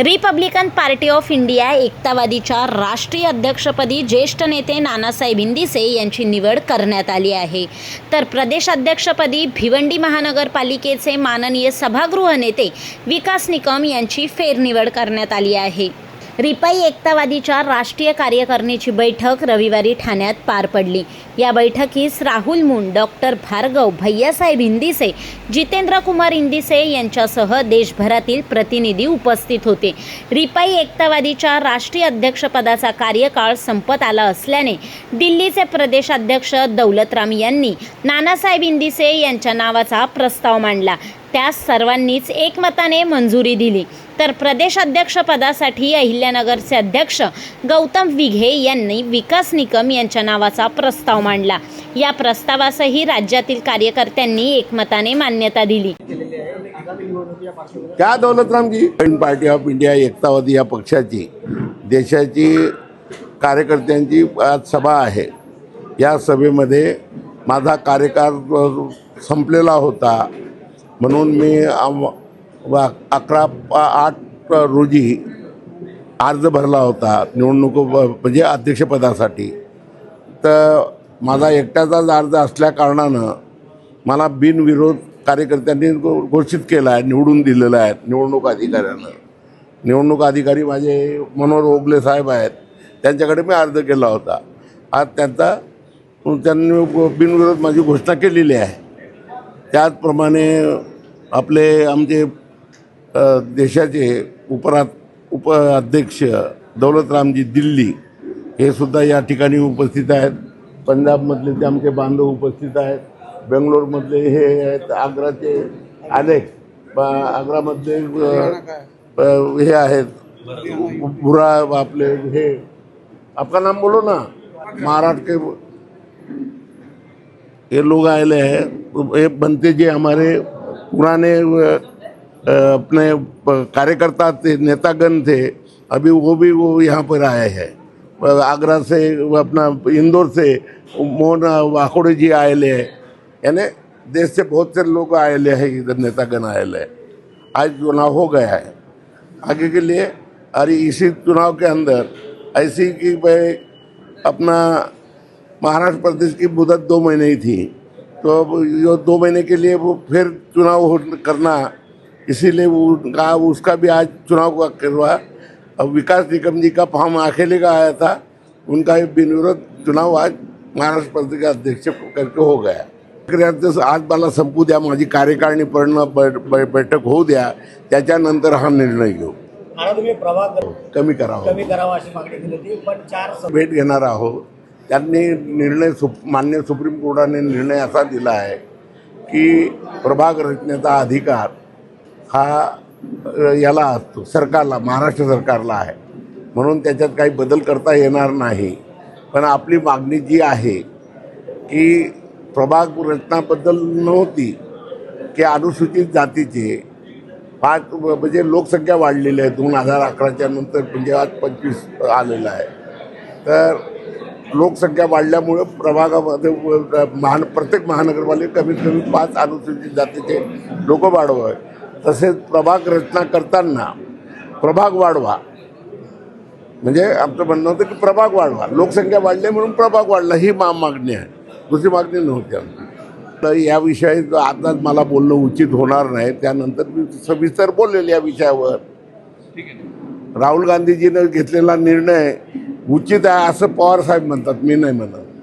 Republican party of India एकतावादीच्या राष्ट्रीय अध्यक्षपदी ज्येष्ठ नेते नानासाहेब इंदिसे यांची निवड करण्यात आली आहे. तर प्रदेशाध्यक्षपदी भिवंडी महानगरपालिकेचे माननीय सभागृह नेते विकास निकम यांची फेरनिवड करण्यात आली आहे. रिपाई एकतावादीच्या राष्ट्रीय कार्यकारिणीची बैठक रविवारी ठाण्यात पार पडली. या बैठकीस राहुल मुन डॉक्टर भार्गव भैयासाहेब इंदिसे जितेंद्र कुमार इंदिसे यांच्यासह देशभरातील प्रतिनिधी उपस्थित होते. रिपाई एकतावादीच्या राष्ट्रीय अध्यक्षपदाचा कार्यकाळ संपत आला असल्याने दिल्लीचे प्रदेशाध्यक्ष दौलतराम यांनी नानासाहेब इंदिसे यांच्या नावाचा प्रस्ताव मांडला. त्यास सर्वांनीच एकमताने मंजुरी दिली. तर प्रदेशाध्यक्षपदासाठी अहिल्यानगरचे अध्यक्ष गौतम विघे यांनी विकास निकम यांच्या नावाचा प्रस्ताव मांडला. या प्रस्तावासही राज्यातील कार्यकर्त्यांनी एकमताने मान्यता दिली. त्या Daulatramji party of India Ektavadi या पक्षाची देशाची कार्यकर्त्यांची आज सभा आहे. या सभेमध्ये माझा कार्यकाळ संपलेला होता. म्हणून मी अकरा आठ रोजी अर्ज भरला होता निवडणूक म्हणजे अध्यक्षपदासाठी. तर माझा एकट्याचाच अर्ज असल्या कारणानं मला बिनविरोध कार्यकर्त्यांनी घो- घोषित केला आहे निवडून दिलेलं आहे निवडणूक अधिकाऱ्यानं. निवडणूक अधिकारी माझे मनोहर ओगले साहेब आहेत त्यांच्याकडे मी अर्ज केला होता. आज त्यांचा त्यांनी बिनविरोध माझी घोषणा केलेली आहे. त्याचप्रमाणे आपले आमचे देशाचे उपरा उप अध्यक्ष दौलतरामजी दिल्ली हे सुद्धा या ठिकाणी उपस्थित आहेत. पंजाबमधले ते आमचे बांधव उपस्थित आहेत. बेंगलोरमधले हे आहेत. आग्राचे अनेक आग्रामधले हे आहेत. बुरा आपले हे. आपका नाम बोलो ना. महाराष्ट्र के ये लोग आए हैं ये बनते जे हमारे पुराने अपने कार्यकर्ता थे, नेतागण थे, अभी वो भी वो यहाँ पर आए हैं। आगरा से अपना इंदौर से, मोहन वाकोड़े जी आए हैं। यानी देश से बहुत से लोग आए हैं, इधर नेतागण आए हैं। आज चुनाव हो गया है। आगे के लिए अरे इसी चुनाव के अंदर, ऐसी कि भाई, अपना महाराष्ट्र प्रदेश की मुदत दो महीने ही थी। तो अब ये दो महीने के लिए वो फिर चुनाव करना इसीलिए वो उनका उसका भी आज चुनाव का करवा अब विकास निगम जी का फॉर्म अकेले का आया था उनका ये बिनविरोध चुनाव आज महाराष्ट्र प्रदेश के अध्यक्ष करके हो गया प्रक्रियाचं आज मला संपू द्या माझी कार्यकारिणी पूर्ण बैठक होऊ द्या त्याच्यानंतर हा निर्णय घेऊ। कमी करावा। कमी करावा अशी मागणी केली होती पण चार सभा भेट घेणार आहोत। त्यांनी निर्णय सुप मान्य सुप्रीम कोर्टाने निर्णय असा दिला आहे की प्रभाग रचनेचा अधिकार हा याला असतो सरकारला महाराष्ट्र सरकारला आहे. म्हणून त्याच्यात काही बदल करता येणार नाही. पण आपली मागणी जी आहे की प्रभाग रचनाबद्दल नव्हती की अनुसूचित जातीचे पाच म्हणजे लोकसंख्या वाढलेली आहे दोन हजार अकराच्या नंतर म्हणजे आज पंचवीस आलेलं आहे. तर लोकसंख्या वाढल्यामुळं प्रभागामध्ये महान प्रत्येक महानगरपालिका कमीत कमी पाच अनुसूचित जातीचे लोक वाढवावे. तसेच प्रभाग रचना करताना प्रभाग वाढवा. म्हणजे आमचं म्हणणं होतं की प्रभाग वाढवा. लोकसंख्या वाढली म्हणून प्रभाग वाढला. ही मा मागणी आहे. दुसरी मागणी नव्हती आमची. तर या विषयी आताच मला बोलणं उचित होणार नाही. त्यानंतर मी सविस्तर बोलेल या विषयावर. राहुल गांधीजीनं घेतलेला निर्णय उचित आहे असं पवार साहेब म्हणतात. मी नाही म्हणत.